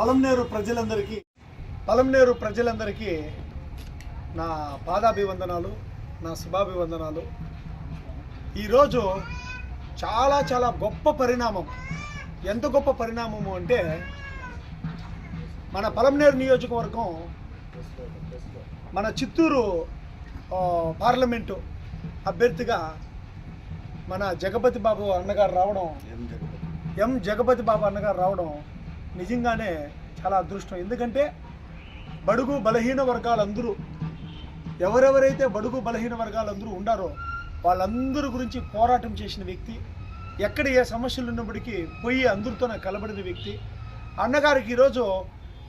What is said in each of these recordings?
పలంనేరు ప్రజలందరికీ పలంనేరు ప్రజలందరికీ నా పాదాభివందనాలు నా శుభాభివందనాలు. ఈరోజు చాలా చాలా గొప్ప పరిణామం. ఎంత గొప్ప పరిణామము అంటే మన పలంనేరు నియోజకవర్గం మన చిత్తూరు పార్లమెంటు అభ్యర్థిగా మన జగపతి బాబు అన్నగారు రావడం ఎం జగపతి. బాబు అన్నగారు రావడం నిజంగానే చాలా అదృష్టం. ఎందుకంటే బడుగు బలహీన వర్గాలందరూ ఎవరెవరైతే బడుగు బలహీన వర్గాలందరూ ఉండారో వాళ్ళందరి గురించి పోరాటం చేసిన వ్యక్తి ఎక్కడ ఏ సమస్యలు ఉన్నప్పటికీ పోయి అందరితోనే కలబడిన వ్యక్తి. అన్నగారికి ఈరోజు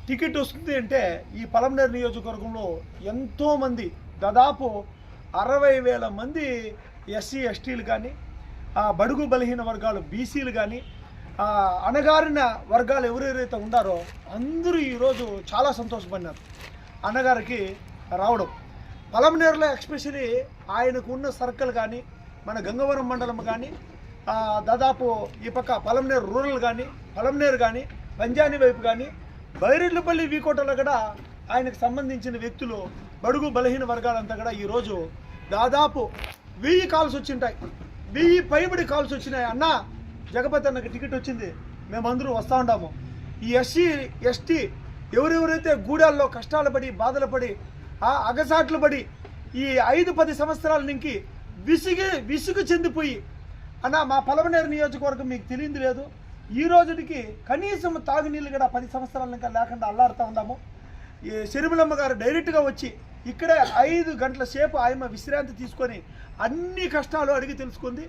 టికెట్ వస్తుంది అంటే ఈ పలంనేరు నియోజకవర్గంలో ఎంతోమంది దాదాపు అరవై వేల మంది ఎస్సీ ఎస్టీలు కానీ ఆ బడుగు బలహీన వర్గాలు బీసీలు కానీ అణగారిన వర్గాలు ఎవరెవరైతే ఉన్నారో అందరూ ఈరోజు చాలా సంతోషపడినారు. అన్నగారికి రావడం. పలమనేరులో ఎక్స్పెషలీ ఆయనకు ఉన్న సర్కిల్ కానీ మన గంగవరం మండలం కానీ దాదాపు ఈ పక్క పలమనేరు రూరల్ కానీ పలమనేరు కానీ పంజాని వైపు కానీ బైరెడ్లపల్లి వీకోటలో కూడా ఆయనకు సంబంధించిన వ్యక్తులు బడుగు బలహీన వర్గాలంతా కూడా ఈరోజు దాదాపు వెయ్యి కాల్స్ వచ్చింటాయి. వెయ్యి పైబడి కాల్స్ వచ్చినాయి. అన్న జగపతి అన్నకి టికెట్ వచ్చింది. మేమందరూ వస్తూ ఉంటాము ఈ ఎస్సీ ఎస్టీ ఎవరెవరైతే గూడాల్లో కష్టాలు పడి బాధలు పడి ఆ అగసాట్లు పడి ఈ ఐదు పది సంవత్సరాల నుంచి విసిగి విసుగు చెందిపోయి అన్న మా పలమనేరు నియోజకవర్గం మీకు తెలియదు లేదు. ఈ రోజుకి కనీసం తాగునీళ్ళు కూడా పది సంవత్సరాల ఇంకా లేకుండా అల్లాడుతూ ఉన్నాము. ఈ శరిమలమ్మ గారు డైరెక్ట్గా వచ్చి ఇక్కడే ఐదు గంటల సేపు ఆయమ్మ విశ్రాంతి తీసుకొని అన్ని కష్టాలు అడిగి తెలుసుకుంది.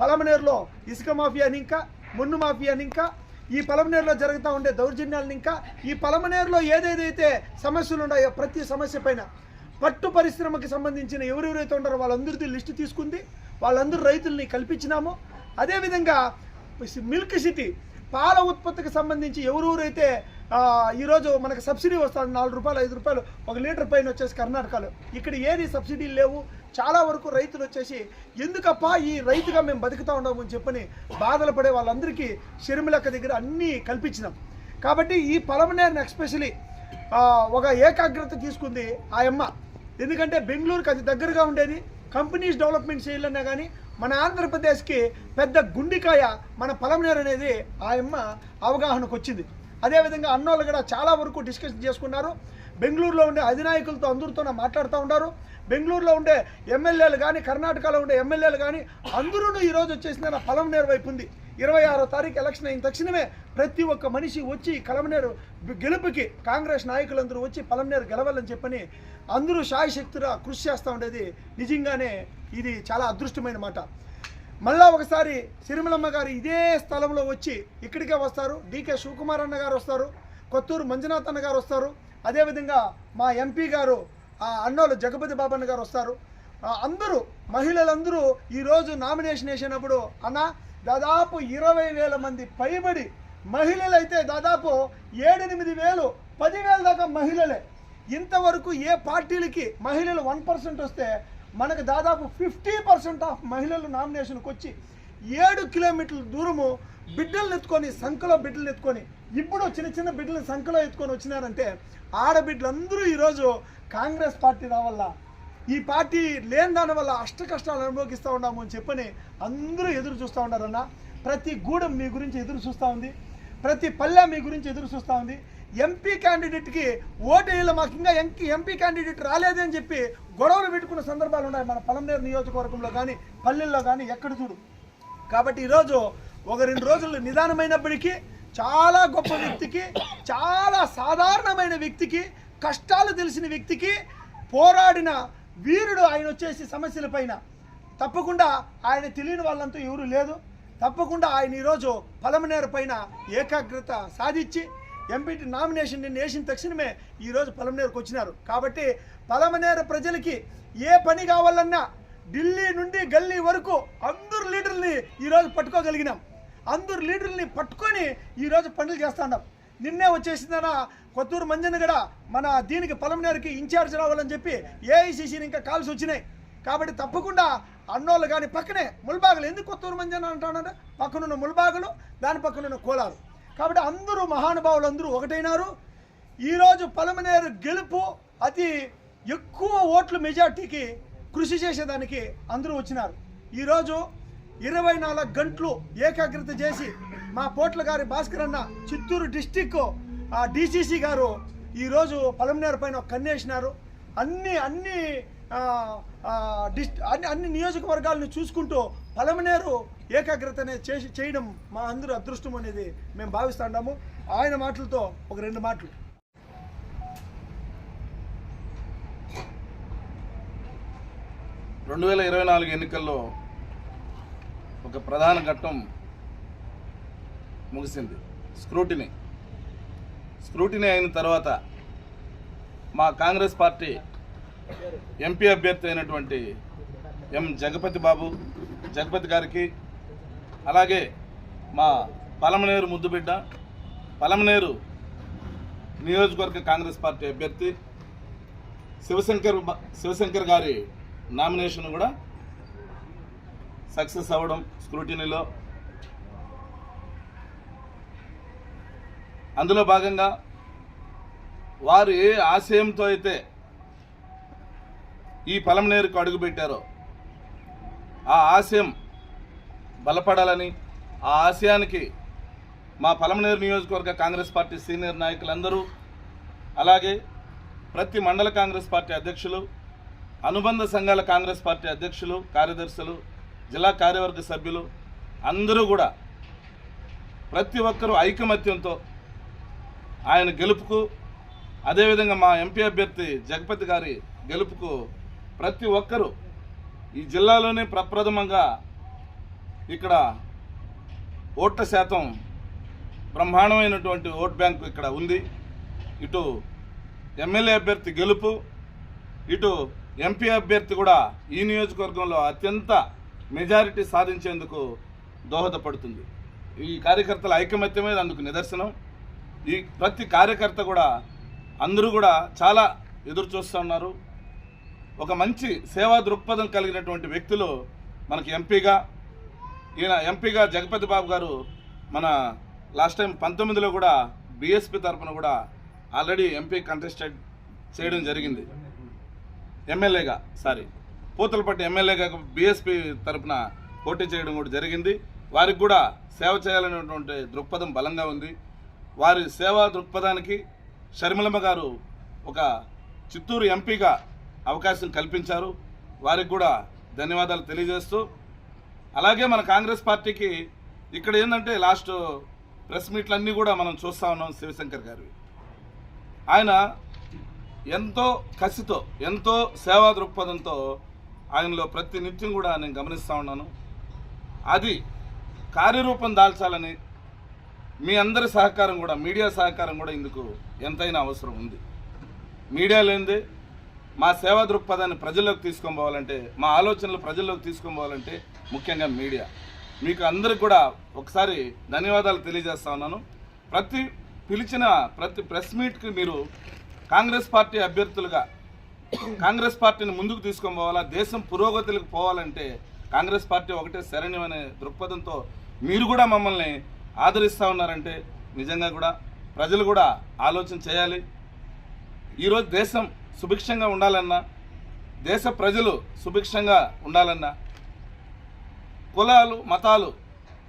పలమనేరులో ఇసుక మాఫియాని ఇంకా మున్ను మాఫియాని ఇంకా ఈ పలమనేరులో జరుగుతూ ఉండే దౌర్జన్యాలను ఇంకా ఈ పలమనేరులో ఏదేదైతే సమస్యలు ఉన్నాయో ప్రతి సమస్య పైన పట్టు పరిశ్రమకి సంబంధించిన ఎవరెవరైతే ఉన్నారో వాళ్ళందరిది లిస్టు తీసుకుంది. వాళ్ళందరూ రైతుల్ని కల్పించినాము. అదేవిధంగా మిల్క్ సిటీ పాల ఉత్పత్తికి సంబంధించి ఎవరెవరైతే ఈరోజు మనకు సబ్సిడీ వస్తుంది నాలుగు రూపాయలు ఐదు రూపాయలు ఒక లీటర్ పైన వచ్చేసి కర్ణాటకలో. ఇక్కడ ఏది సబ్సిడీలు లేవు చాలా వరకు రైతులు వచ్చేసి ఎందుకప్పా ఈ రైతుగా మేము బతుకుతా ఉన్నాము అని చెప్పని బాధలు పడే వాళ్ళందరికీ షర్మిలక్క దగ్గర అన్నీ కల్పించినాం. కాబట్టి ఈ పలమనేరుని ఎక్స్పెషలీ ఒక ఏకాగ్రత తీసుకుంది ఆ అమ్మ. ఎందుకంటే బెంగళూరుకి అది దగ్గరగా ఉండేది కంపెనీస్ డెవలప్మెంట్ చేయాలన్నా కానీ మన ఆంధ్రప్రదేశ్కి పెద్ద గుండికాయ మన పలమనేరు అనేది ఆయమ్మ అవగాహనకు వచ్చింది అదేవిధంగా అన్నోళ్ళు కూడా చాలా వరకు డిస్కషన్ చేసుకున్నారు. బెంగళూరులో ఉండే అధినాయకులతో అందరితో మాట్లాడుతూ ఉన్నారు. బెంగళూరులో ఉండే ఎమ్మెల్యేలు కానీ కర్ణాటకలో ఉండే ఎమ్మెల్యేలు కానీ అందరూ ఈరోజు వచ్చేసిన నా పలమనేరు వైపు ఉంది. ఇరవై ఆరో తారీఖు ఎలక్షన్ అయిన తక్షణమే ప్రతి ఒక్క మనిషి వచ్చి కలమనేరు గెలుపుకి కాంగ్రెస్ నాయకులందరూ వచ్చి పలమనేరు గెలవాలని చెప్పని అందరూ శాయశక్తిగా కృషి చేస్తూ ఉండేది. నిజంగానే ఇది చాలా అదృష్టమైన మాట. మళ్ళా ఒకసారి సిరిమలమ్మ గారు ఇదే స్థలంలో వచ్చి ఇక్కడికే వస్తారు. డీకే శివకుమార్ అన్న గారు వస్తారు. కొత్తూరు మంజునాథ్ అన్న గారు వస్తారు. అదేవిధంగా మా ఎంపీ గారు ఆ అన్నోళ్ళు జగపతి బాబన్న గారు వస్తారు. అందరూ మహిళలందరూ ఈరోజు నామినేషన్ వేసినప్పుడు అన్న దాదాపు ఇరవై వేల మంది పైబడి మహిళలైతే దాదాపు ఏడెనిమిది వేలు పదివేల దాకా మహిళలే. ఇంతవరకు ఏ పార్టీలకి మహిళలు వన్ పర్సెంట్ వస్తే మనకు దాదాపు ఫిఫ్టీ పర్సెంట్ ఆఫ్ మహిళలు నామినేషన్కి వచ్చి ఏడు కిలోమీటర్ల దూరము బిడ్డలను ఎత్తుకొని సంఖలో బిడ్డలు ఎత్తుకొని ఇప్పుడు చిన్న చిన్న బిడ్డలను సంఖలో ఎత్తుకొని వచ్చినారంటే ఆడబిడ్డలందరూ ఈరోజు కాంగ్రెస్ పార్టీ రావల్ల ఈ పార్టీ లేని దాని వల్ల అష్ట కష్టాలు అనుభవిస్తూ ఉన్నాము అని చెప్పని అందరూ ఎదురు చూస్తూ ఉన్నారన్న. ప్రతి గూడెం మీ గురించి ఎదురు చూస్తూ ఉంది. ప్రతి పల్లె మీ గురించి ఎదురు చూస్తూ ఉంది. ఎంపీ క్యాండిడేట్కి ఓటు వేయాలి మాకు ఇంకా ఎంపీ ఎంపీ క్యాండిడేట్ రాలేదని అని చెప్పి గొడవలు పెట్టుకున్న సందర్భాలు ఉన్నాయి మన పలంనేరు నియోజకవర్గంలో కానీ పల్లెల్లో కానీ ఎక్కడ చూడు. కాబట్టి ఈరోజు ఒక రెండు రోజులు నిదానమైనప్పటికీ చాలా గొప్ప వ్యక్తికి చాలా సాధారణమైన వ్యక్తికి కష్టాలు తెలిసిన వ్యక్తికి పోరాడిన వీరుడు ఆయన వచ్చేసి సమస్యల పైన. తప్పకుండా ఆయన తెలియని వాళ్ళంతా ఎవరు లేదు. తప్పకుండా ఆయన ఈరోజు పలమనేరు పైన ఏకాగ్రత సాధించి ఎంపీటీ నామినేషన్ నిన్న వేసిన తక్షణమే ఈరోజు పలమనేరుకు వచ్చినారు. కాబట్టి పలమనేరు ప్రజలకి ఏ పని కావాలన్నా ఢిల్లీ నుండి గల్లీ వరకు అందరు లీడర్ని ఈరోజు పట్టుకోగలిగినాం. అందరు లీడర్ని పట్టుకొని ఈరోజు పనులు చేస్తున్నాం నిన్నే వచ్చేసిందన కొత్తూరు మంజన్న కూడా మన దీనికి పలమనేరుకి ఇన్ఛార్జ్ రావాలని చెప్పి ఏఐసీసీని ఇంకా కాల్స్ వచ్చినాయి. కాబట్టి తప్పకుండా అన్నోళ్ళు కానీ పక్కనే ముల్బాగులు. ఎందుకు కొత్తూరు మంజన అంటున్నారు? పక్కనున్న ముల్బాగులు దాని పక్కనున్న కోలారు. కాబట్టి అందరూ మహానుభావులు అందరూ ఒకటైనారు. ఈరోజు పలమనేరు గెలుపు అతి ఎక్కువ ఓట్లు మెజార్టీకి కృషి చేసేదానికి అందరూ వచ్చినారు. ఈరోజు ఇరవై నాలుగు గంటలు ఏకాగ్రత చేసి మా పోట్ల గారి భాస్కర్ అన్న చిత్తూరు డిస్టిక్ డిసిసి గారు ఈరోజు పలమనేరు పైన కన్నేసినారు అన్ని అన్ని డిస్ట్ అన్ని అన్ని నియోజకవర్గాలను చూసుకుంటూ పలమనేరు ఏకాగ్రతనే చేసి చేయడం మా అందరూ అదృష్టం అనేది మేము భావిస్తున్నాము ఆయన మాటలతో ఒక రెండు మాటలు. రెండు వేల ఇరవై నాలుగు ఎన్నికల్లో ఒక ప్రధాన ఘట్టం ముగిసింది. స్క్రూటినీ. స్క్రూటినీ అయిన తర్వాత మా కాంగ్రెస్ పార్టీ ఎంపీ అభ్యర్థి అయినటువంటి ఎం జగపతి బాబు జగపతి గారికి అలాగే మా పలమనేరు ముద్దుబిడ్డ పలమనేరు నియోజకవర్గ కాంగ్రెస్ పార్టీ అభ్యర్థి శివశంకర్ శివశంకర్ గారి నామినేషన్ కూడా సక్సెస్ అవ్వడం స్క్రూటినీలో. అందులో భాగంగా వారు ఏ ఆశయంతో అయితే ఈ పలమనేరుకు అడుగుపెట్టారో ఆ ఆశయం బలపడాలని ఆ ఆశయానికి మా పలమనేరు నియోజకవర్గ కాంగ్రెస్ పార్టీ సీనియర్ నాయకులందరూ అలాగే ప్రతి మండల కాంగ్రెస్ పార్టీ అధ్యక్షులు అనుబంధ సంఘాల కాంగ్రెస్ పార్టీ అధ్యక్షులు కార్యదర్శులు జిల్లా కార్యవర్గ సభ్యులు అందరూ కూడా ప్రతి ఒక్కరూ ఐకమత్యంతో ఆయన గెలుపుకు అదేవిధంగా మా ఎంపీ అభ్యర్థి జగపతి గారి గెలుపుకు ప్రతి ఒక్కరూ ఈ జిల్లాలోనే ప్రప్రథమంగా ఇక్కడ ఓట్ల శాతం బ్రహ్మాండమైనటువంటి ఓట్ బ్యాంకు ఇక్కడ ఉంది. ఇటు ఎమ్మెల్యే అభ్యర్థి గెలుపు ఇటు ఎంపీ అభ్యర్థి కూడా ఈ నియోజకవర్గంలో అత్యంత మెజారిటీ సాధించేందుకు దోహదపడుతుంది. ఈ కార్యకర్తల ఐకమత్యమే అందుకు నిదర్శనం. ఈ ప్రతి కార్యకర్త కూడా అందరూ కూడా చాలా ఎదురు చూస్తూ ఉన్నారు. ఒక మంచి సేవా దృక్పథం కలిగినటువంటి వ్యక్తులు మనకి ఎంపీగా ఈయన ఎంపీగా జగపతి బాబు గారు మన లాస్ట్ టైం పంతొమ్మిదిలో కూడా బీఎస్పీ తరఫున కూడా ఆల్రెడీ ఎంపీ కంటెస్టెడ్ చేయడం జరిగింది. ఎమ్మెల్యేగా సారీ పూతలపట్టి ఎమ్మెల్యేగా బీఎస్పీ తరఫున పోటీ చేయడం కూడా జరిగింది. వారికి కూడా సేవ చేయాలనేటువంటి దృక్పథం బలంగా ఉంది. వారి సేవా దృక్పథానికి షర్మిలమ్మ గారు ఒక చిత్తూరు ఎంపీగా అవకాశం కల్పించారు. వారికి కూడా ధన్యవాదాలు తెలియజేస్తూ అలాగే మన కాంగ్రెస్ పార్టీకి ఇక్కడ ఏంటంటే లాస్ట్ ప్రెస్ మీట్లన్నీ కూడా మనం చూస్తా ఉన్నాం శివశంకర్ గారివి. ఆయన ఎంతో కసితో ఎంతో సేవా దృక్పథంతో ఆయనలో ప్రతి నిత్యం కూడా నేను గమనిస్తూ ఉన్నాను. అది కార్యరూపం దాల్చాలని మీ అందరి సహకారం కూడా మీడియా సహకారం కూడా ఇందుకు ఎంతైనా అవసరం ఉంది. మీడియా లేనిదే మా సేవా దృక్పథాన్ని ప్రజల్లోకి తీసుకొని పోవాలంటే మా ఆలోచనలు ప్రజల్లోకి తీసుకొని పోవాలంటే ముఖ్యంగా మీడియా. మీకు అందరికి కూడా ఒకసారి ధన్యవాదాలు తెలియజేస్తా ఉన్నాను. ప్రతి పిలిచిన ప్రతి ప్రెస్ మీట్కి మీరు కాంగ్రెస్ పార్టీ అభ్యర్థులుగా కాంగ్రెస్ పార్టీని ముందుకు తీసుకొని పోవాలా దేశం పురోగతికి పోవాలంటే కాంగ్రెస్ పార్టీ ఒకటే శరణ్యం అనే దృక్పథంతో మీరు కూడా మమ్మల్ని ఆదరిస్తూ ఉన్నారంటే నిజంగా కూడా ప్రజలు కూడా ఆలోచన చేయాలి. ఈరోజు దేశం సుభిక్షంగా ఉండాలన్నా దేశ ప్రజలు సుభిక్షంగా ఉండాలన్నా కులాలు మతాలు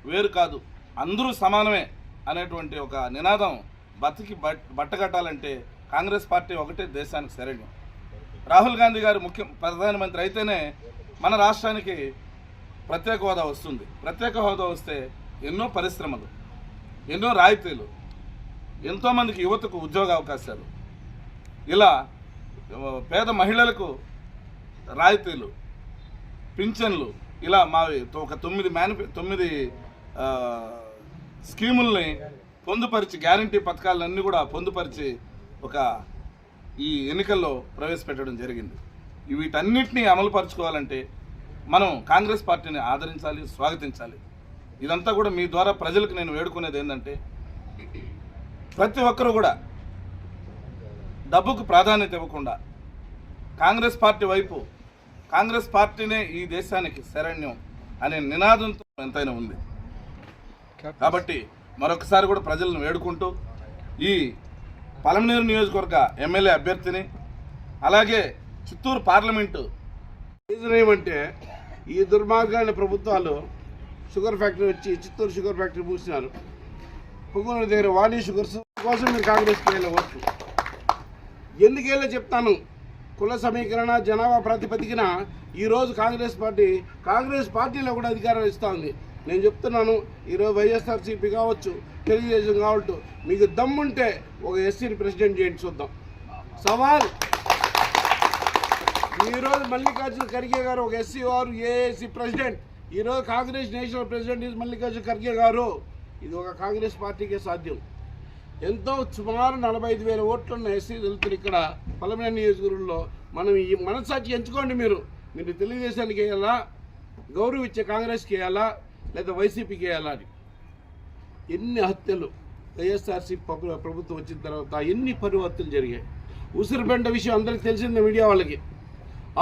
వేరు కాదు అందరూ సమానమే అనేటువంటి ఒక నినాదం బతికి బట్టగట్టాలంటే కాంగ్రెస్ పార్టీ ఒకటే దేశానికి శరణ్యం. రాహుల్ గాంధీ గారు ముఖ్య ప్రధానమంత్రి అయితేనే మన రాష్ట్రానికి ప్రత్యేక హోదా వస్తుంది. ప్రత్యేక హోదా వస్తే ఎన్నో పరిశ్రమలు ఎన్నో రాయితీలు ఎంతోమందికి యువతకు ఉద్యోగ అవకాశాలు. ఇలా పేద మహిళలకు రాయితీలు పింఛన్లు ఇలా మావి ఒక తొమ్మిది మేనిఫె తొమ్మిది స్కీముల్ని పొందుపరిచి గ్యారంటీ పథకాలన్నీ కూడా పొందుపరిచి ఒక ఈ ఎన్నికల్లో ప్రవేశపెట్టడం జరిగింది. వీటన్నిటినీ అమలు పరుచుకోవాలంటే మనం కాంగ్రెస్ పార్టీని ఆదరించాలి స్వాగతించాలి. ఇదంతా కూడా మీ ద్వారా ప్రజలకు నేను వేడుకునేది ఏంటంటే ప్రతి ఒక్కరూ కూడా డబ్బుకు ప్రాధాన్యత ఇవ్వకుండా కాంగ్రెస్ పార్టీ వైపు కాంగ్రెస్ పార్టీనే ఈ దేశానికి శరణ్యం అనే నినాదంతో ఎంతైనా ఉంది. కాబట్టి మరొకసారి కూడా ప్రజలను వేడుకుంటూ ఈ పలమనేరు నియోజకవర్గ ఎమ్మెల్యే అభ్యర్థిని అలాగే చిత్తూరు పార్లమెంటు రీజన్ ఏమంటే ఈ దుర్మార్గమైన ప్రభుత్వాలు షుగర్ ఫ్యాక్టరీ వచ్చి చిత్తూరు షుగర్ ఫ్యాక్టరీ మూసినారు. పొంగనూరు దగ్గర వాణి షుగర్స్ కోసం మీరు కాంగ్రెస్ వెళ్ళవచ్చు ఎందుకేళ్ళో చెప్తాను? కుల సమీకరణ జనాభా ప్రాతిపదికన ఈరోజు కాంగ్రెస్ పార్టీ కాంగ్రెస్ పార్టీలో కూడా అధికారం ఇస్తూ ఉంది. నేను చెప్తున్నాను ఈరోజు వైఎస్ఆర్సీపీ కావచ్చు తెలుగుదేశం కావచ్చు మీకు దమ్ముంటే ఒక ఎస్సీని ప్రెసిడెంట్ చేయండి చూద్దాం. సవాల్. ఈరోజు మల్లికార్జున ఖర్గే గారు ఒక ఎస్సీ వారు ఏఎస్సీ ప్రెసిడెంట్. ఈరోజు Congress national president is Mallikarjuna Kharge గారు. ఇది ఒక కాంగ్రెస్ పార్టీకే సాధ్యం. ఎంతో సుమారు నలభై ఐదు వేల ఓట్లున్న ఎస్సీ దళితులు ఇక్కడ పలమైన నియోజకవర్గంలో మనం ఈ మనస్సాక్షి ఎంచుకోండి మీరు. మీరు తెలుగుదేశానికి వేయాలా? గౌరవం ఇచ్చే కాంగ్రెస్కి వేయాలా? లేదా వైసీపీకి వేయాలా అని. ఎన్ని హత్యలు? వైఎస్ఆర్సీ ప్రభుత్వం వచ్చిన తర్వాత ఎన్ని పరివర్తనలు జరిగాయి? ఉసిరిపెంట విషయం అందరికీ తెలిసిందే మీడియా వాళ్ళకి.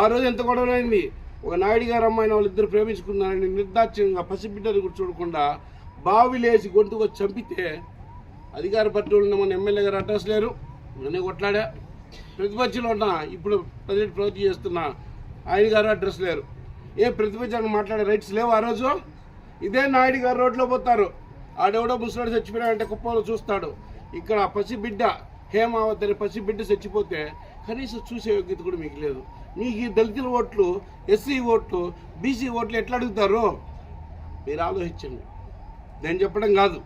ఆ రోజు ఎంత గొడవలైంది? ఒక నాయుడు గారు అమ్మాయిని వాళ్ళిద్దరు ప్రేమించుకున్నారని నిర్దాక్ష్యంగా పసిబిడ్డలు కూడా చూడకుండా బావిలేసి గొంతుకు చంపితే అధికార పార్టీలో ఉన్న మన ఎమ్మెల్యే గారు అడ్రస్ లేరు. నన్ను కొట్లాడా. ప్రతిపక్షంలో ఉన్న ఇప్పుడు ప్రజెంట్ ప్రవృత్తి చేస్తున్న ఆయన గారు అడ్రస్ లేరు. ఏ ప్రతిపక్షానికి మాట్లాడే రైట్స్ లేవు ఆ రోజు? ఇదే నాయుడు గారు రోడ్లో పోతారు. ఆడెవడో ముసలాడు చచ్చిపోయాడంటే కుప్పలో చూస్తాడు. ఇక్కడ పసిబిడ్డ హేమావతి అనే పసిబిడ్డ చచ్చిపోతే కనీసం చూసే యోగ్యత కూడా మీకు లేదు. మీకు ఈ దళితుల ఓట్లు ఎస్సీ ఓట్లు బీసీ ఓట్లు ఎట్లా అడుగుతారు? మీరు ఆలోచించండి. నేను చెప్పడం కాదు.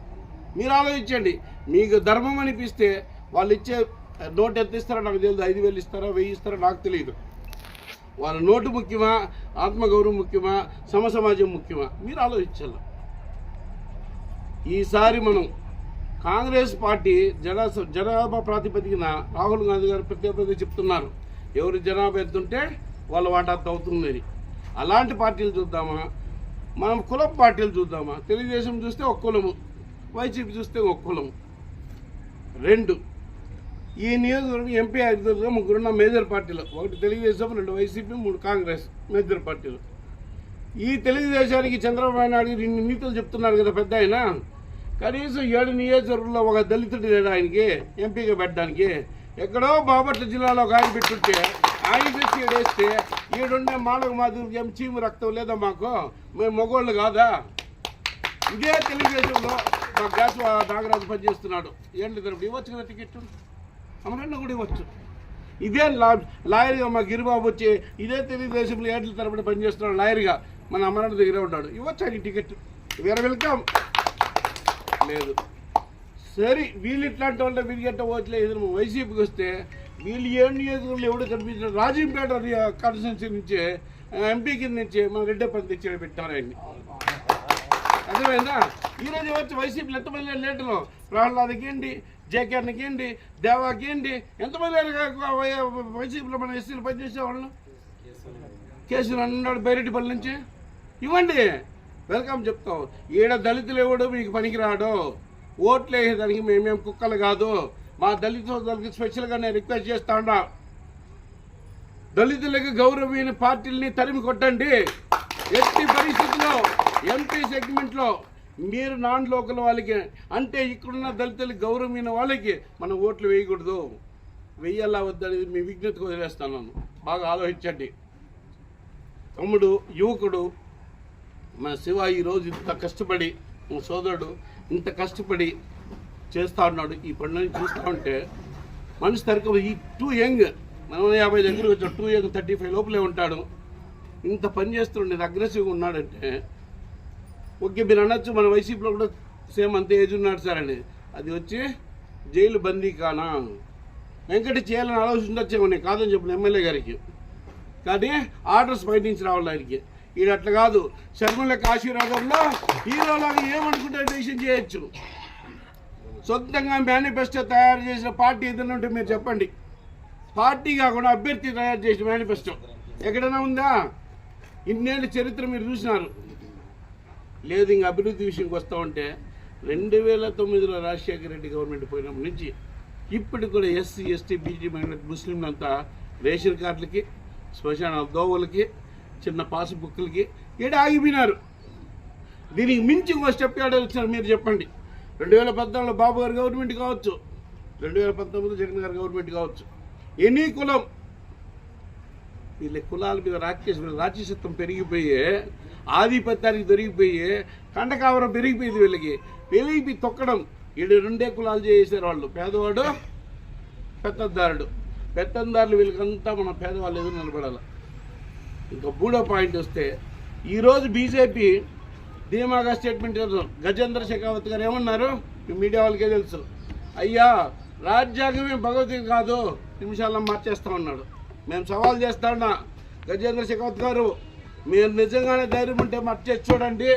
మీరు ఆలోచించండి. మీకు ధర్మం అనిపిస్తే వాళ్ళు ఇచ్చే నోటు ఎంత ఇస్తారో నాకు తెలియదు. ఐదు వేలు ఇస్తారా వెయ్యి ఇస్తారో నాకు తెలియదు. వాళ్ళ నోటు ముఖ్యమా ఆత్మగౌరవం ముఖ్యమా సమసమాజం ముఖ్యమా? మీరు ఆలోచించాలి. ఈసారి మనం కాంగ్రెస్ పార్టీ జనా జనాభా ప్రాతిపదికన రాహుల్ గాంధీ గారు ప్రత్యేకంగా చెప్తున్నారు. ఎవరు జనాభా ఎత్తుంటే వాళ్ళ వాటా అంత అవుతుందని అలాంటి పార్టీలు చూద్దామా? మనం కులం పార్టీలు చూద్దామా? తెలుగుదేశం చూస్తే ఒక కులము వైసీపీ చూస్తే ఒక కులము. రెండు. ఈ నియోజకవర్గం ఎంపీ అభ్యర్థులుగా ముగ్గురున్న మేజర్ పార్టీలు. ఒకటి తెలుగుదేశం రెండు వైసీపీ మూడు కాంగ్రెస్ మేజర్ పార్టీలు. ఈ తెలుగుదేశానికి చంద్రబాబు నాయుడు రెండు నీతులు చెప్తున్నారు కదా పెద్ద ఆయన. కనీసం ఏడు నియోజకవర్గంలో ఒక దళితుడు లేడు ఆయనకి ఎంపీగా పెట్టడానికి. ఎక్కడో బాపట్ల జిల్లాలో ఒక ఆయన పెట్టుంటే ఆయన తెచ్చి వేస్తే ఈడుండే మానవ మాధురికి చీము రక్తం లేదా మాకు? మేము మగోళ్ళు కాదా? ఇదే తెలుగుదేశంలో మా గ్యాస్ నాగరాజు పనిచేస్తున్నాడు. ఏంటి తరపు? ఇవ్వచ్చు కదా టికెట్? అమరన్న కూడా ఇవ్వచ్చు. ఇదే లా లాయర్గా మా గిరిబాబు వచ్చి ఇదే తెలుగుదేశంలో ఏట్ల తరపున పనిచేస్తున్నాడు లాయర్గా. మన అమరన్న దగ్గరే ఉన్నాడు. ఇవ్వచ్చు ఆయన టికెట్? వేరే వెల్కమ్ లేదు. సరే వీళ్ళు ఇట్లాంటి వాళ్ళ వీళ్ళు గట్ట ఎదురు వైసీపీకి వస్తే వీళ్ళు ఏడు నియోజకవర్గంలో ఎవడు కనిపించిన రాజీవ్పేట కాన్స్టిట్యున్సీ నుంచి ఎంపీ కింద నుంచి మన రెడ్డప్పని తెచ్చి పెట్టారు ఆయన్ని. అర్థమైందా? ఈరోజు వచ్చి వైసీపీలు ఎంతమంది లీటర్లు ప్రహ్లాదకి ఏంటి? జేకేఆర్కి ఏంటి? దేవాకి ఏంటి? ఎంతమంది వైసీపీలో మన ఎస్సీలు పనిచేసే వాళ్ళు కేసులు అన్నాడు బైరెడ్డిపల్లి నుంచి. ఇవ్వండి. వెల్కమ్ చెప్తాం. ఈడ దళితులు ఎవడు? మీకు పనికిరాడు. ఓట్లు వేసేదానికి మేమేం కుక్కలు కాదు. మా దళిత సోదరులకి స్పెషల్గా నేను రిక్వెస్ట్ చేస్తా ఉన్నా. దళితులకు గౌరవమైన పార్టీలని తరిమి కొట్టండి. ఎట్టి పరిస్థితుల్లో ఎంపీ సెగ్మెంట్లో మీరు నాన్ లోకల్ వాళ్ళకి అంటే ఇక్కడున్న దళితులకు గౌరవమైన వాళ్ళకి మనం ఓట్లు వేయకూడదు. వెయ్యాలా వద్దనేది మీ విజ్ఞతకు వదిలేస్తాను బాగా ఆలోచించండి. తమ్ముడు యువకుడు మన శివ ఈరోజు ఇంత కష్టపడి మన సోదరుడు ఇంత కష్టపడి చేస్తా ఉన్నాడు. ఈ పనులని చూస్తూ ఉంటే మనిషి తరగ ఈ టూ యంగ్ మనం యాభై దగ్గరకు వచ్చాడు టూ యంగ్ థర్టీ ఫైవ్ లోపలే ఉంటాడు. ఇంత పని చేస్తుండేది అగ్రెసివ్గా ఉన్నాడంటే ఓకే మీరు అనొచ్చు మన వైసీపీలో కూడా సేమ్ అంతే ఏజ్ ఉన్నాడు సార్ అని. అది వచ్చి జైలు బందీ కానా వెంకట చేయాలని ఆలోచించొచ్చేమో నేను కాదని చెప్పిన ఎమ్మెల్యే గారికి. కానీ ఆర్డర్స్ బయట నుంచి రావాలి ఆయనకి. ఈయన అట్లా కాదు. శర్మల ఆశీర్వాదంలో హీరోలాగా ఏమనుకుంటే డెసిషన్ చేయొచ్చు. సొంతంగా మేనిఫెస్టో తయారు చేసిన పార్టీ ఏదైనా ఉంటే మీరు చెప్పండి. పార్టీ కాకుండా అభ్యర్థి తయారు చేసిన మేనిఫెస్టో. ఎక్కడైనా ఉందా? ఇన్నేళ్ళ చరిత్ర మీరు చూసినారు. లేదు ఇంక అభివృద్ధి విషయంకి వస్తూ ఉంటే రెండు వేల తొమ్మిదిలో రాజశేఖర రెడ్డి గవర్నమెంట్ పోయినప్పటి నుంచి ఇప్పటికి కూడా ఎస్సీ ఎస్టీ బీజీ మైనార్టీ ముస్లింలంతా రేషన్ కార్డులకి శ్మశాన దోవలకి చిన్న పాస్బుక్లకి ఈడ ఆగిపోయినారు? దీనికి మించి ఇంకో స్టెప్ ఏడాది వచ్చారు మీరు చెప్పండి. రెండు వేల పద్నాలుగులో బాబు గారు గవర్నమెంట్ కావచ్చు. రెండు వేల పంతొమ్మిది జగన్ గారు గవర్నమెంట్ కావచ్చు. ఎనీ కులం. వీళ్ళ కులాల మీద రాక్షస రాక్షసత్వం పెరిగిపోయే ఆధిపత్యానికి దొరికిపోయే కండకావరం పెరిగిపోయింది వీళ్ళకి. పెరిగిపోయి తొక్కడం. వీళ్ళు రెండే కులాలు చేసేసారు వాళ్ళు. పేదవాడు పెత్తందారుడు. పెత్తందారులు వీళ్ళకంతా మన పేదవాళ్ళు ఎదురు నిలబడాలి. ఇంకా మూడో పాయింట్ వస్తే ఈరోజు బీజేపీ ధీమాగా స్టేట్మెంట్ ఇవ్వదు గజేంద్ర శేఖావత్ గారు ఏమన్నారు? మీ మీడియా వాళ్ళకే తెలుసు. అయ్యా రాజ్యాంగమే భగవద్గీత కాదు నిమిషాల్లో మార్చేస్తా ఉన్నాడు. మేము సవాల్ చేస్తా గజేంద్ర శేఖావత్ గారు మీరు నిజంగానే ధైర్యం ఉంటే మార్చేసి చూడండి.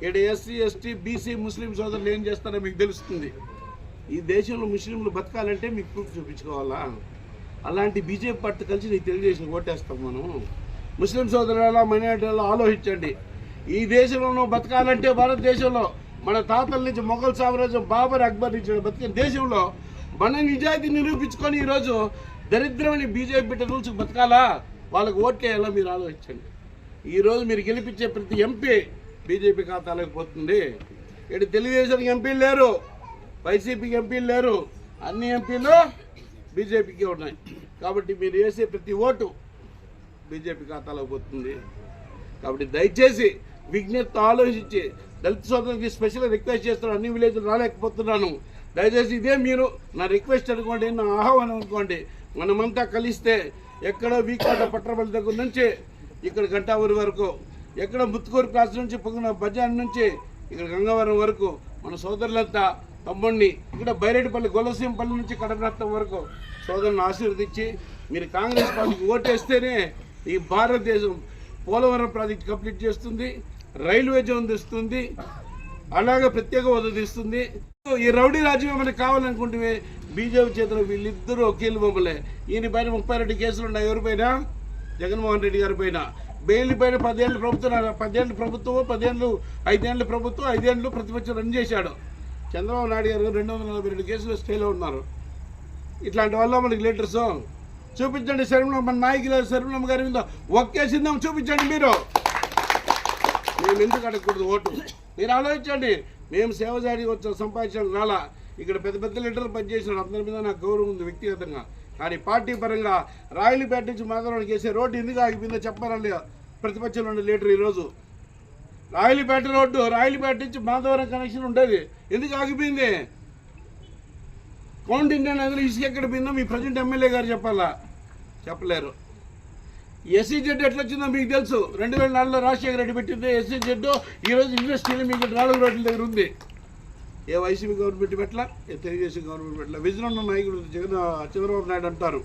ఇక్కడ ఎస్సీ ఎస్టీ బీసీ ముస్లిం సోదరులు ఏం చేస్తారో మీకు తెలుస్తుంది. ఈ దేశంలో ముస్లింలు బతకాలంటే మీకు ప్రూఫ్ చూపించుకోవాలా? అలాంటి బీజేపీ పార్టీ కలిసి నీకు తెలియజేసి ఓటేస్తాం మనం. ముస్లిం సోదరుల మైనార్టీలలో ఆలోచించండి. ఈ దేశంలో నువ్వు బతకాలంటే భారతదేశంలో మన తాతల నుంచి మొఘల్ సామ్రాజ్యం బాబర్ అక్బర్ నుంచి బతికే దేశంలో మన నిజాయితీ నిరూపించుకొని ఈరోజు దరిద్రమని బీజేపీ బిడ్డ రూల్స్ బతకాలా? వాళ్ళకి ఓట్లేయాలా మీరు ఆలోచించండి. ఈరోజు మీరు గెలిపించే ప్రతి ఎంపీ బీజేపీ ఖాతాలోకి పోతుంది. ఇటు తెలుగుదేశానికి ఎంపీలు లేరు వైసీపీకి ఎంపీలు లేరు అన్ని ఎంపీలు బీజేపీకి ఉన్నాయి. కాబట్టి మీరు వేసే ప్రతి ఓటు బీజేపీ ఖాతాలోకి పోతుంది. కాబట్టి దయచేసి విజ్ఞప్తి ఆలోచించి దళిత సోదరులకి స్పెషల్ రిక్వెస్ట్ చేస్తున్నాను అన్ని విలేజ్లు రాలేకపోతున్నాను. దయచేసి ఇదే మీరు నా రిక్వెస్ట్ అనుకోండి నా ఆహ్వానం అనుకోండి. మనమంతా కలిస్తే ఎక్కడ వీకాట పట్టబడి దగ్గర నుంచి ఇక్కడ గంటావూరి వరకు ఎక్కడ ముత్తుకూరు క్లాస్ నుంచి పొంగిన బజార్ నుంచి ఇక్కడ గంగవరం వరకు మన సోదరులంతా తమ్ముడిని ఇక్కడ బైరెడ్డిపల్లి గొల్లసీంపల్లి నుంచి కడపరత్తం వరకు సోదరుని ఆశీర్వదించి మీరు కాంగ్రెస్ పార్టీకి ఓటేస్తేనే ఈ భారతదేశం పోలవరం ప్రాజెక్ట్ కంప్లీట్ చేస్తుంది. రైల్వే జోన్ తెస్తుంది అలాగే ప్రత్యేక హోదా తీస్తుంది. ఈ రౌడీ రాజ్యం మనకి కావాలనుకుంటే బీజేపీ చేతిలో వీళ్ళిద్దరూ ఒకేళ్ళు బొమ్మలే. ఈయన పైన ముప్పై రెండు కేసులు ఉన్నాయి ఎవరిపైన జగన్మోహన్ రెడ్డి గారి పైన. బెయిల్ పైన పదేళ్ళు ప్రభుత్వం పదేళ్ళు ప్రభుత్వం పదేళ్ళు ఐదేళ్ళు ప్రభుత్వం ఐదేళ్ళు ప్రతిపక్షం రన్ చేశాడు. చంద్రబాబు నాయుడు గారు రెండు వందల నలభై రెండు కేసులు స్టేలో ఉన్నారు. ఇట్లాంటి వల్ల మనకి లీడర్స్. చూపించండి శర్మలం మన నాయకులు శర్మలం గారి మీద. ఒక్కేసిందాం చూపించండి మీరు. మేము ఎందుకు అడగకూడదు ఓటు మీరు ఆలోచించండి. మేము సేవ చేయడానికి వచ్చాం సంపాదించడం రాలా. ఇక్కడ పెద్ద పెద్ద లీడర్లు పనిచేసిన అందరి మీద నాకు గౌరవం ఉంది వ్యక్తిగతంగా. కానీ పార్టీ పరంగా రాయలపేట నుంచి మాధవరావు చేసే రోడ్డు ఎందుకు ఆగిపోయిందో చెప్పాలని ప్రతిపక్షంలో ఉండే లీడర్ ఈరోజు. రాయలపేట రోడ్డు రాయలపేట నుంచి మాధవరం కనెక్షన్ ఉండేది. ఎందుకు ఆగిపోయింది? కౌంట్ ఇండియా నదిలో ఇసుక ఎక్కడ పోయిందో మీ ప్రజెంట్ ఎమ్మెల్యే గారు చెప్పాలా? చెప్పలేరు. ఎస్సీ జెడ్ ఎట్లా వచ్చిందో మీకు తెలుసు. రెండు వేల నాలుగులో రాజశేఖర రెడ్డి పెట్టింది ఎస్సీ జెడ్ ఈరోజు ఇండస్ట్రీలు మీకు నాలుగు రోడ్ల దగ్గర ఉంది. ఏ వైసీపీ గవర్నమెంట్ పెట్టలా ఏ తెలుగుదేశం గవర్నమెంట్ పెట్టలా విజయనగరం నాయకుడు జగన్ చంద్రబాబు నాయుడు అంటారు.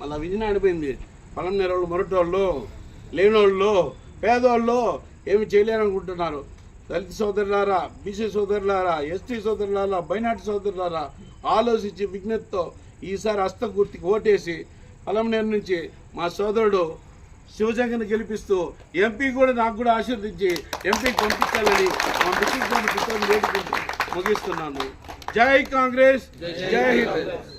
మళ్ళీ విజన్ ఆడిపోయింది. పొలం నేరవాళ్ళు మొరటోళ్ళు లేనోళ్ళు పేదోళ్ళు ఏమి చేయలేరనుకుంటున్నారు. దళిత సోదరులారా బీసీ సోదరులారా ఎస్టీ సోదరులారా బైనాటి సోదరులారా ఆలోచించి విజ్ఞతతో ఈసారి హస్తగుర్తికి ఓటేసి పొలంనేరు నుంచి మా సోదరుడు శివజంగని గెలిపిస్తూ ఎంపీ కూడా నాకు కూడా ఆశీర్వదించి ఎంపీ పంపించాలని మా మిత్రులతో మిత్రులను వేడుకుంటూ ముగిస్తున్నాను. జై కాంగ్రెస్ జై హింద్.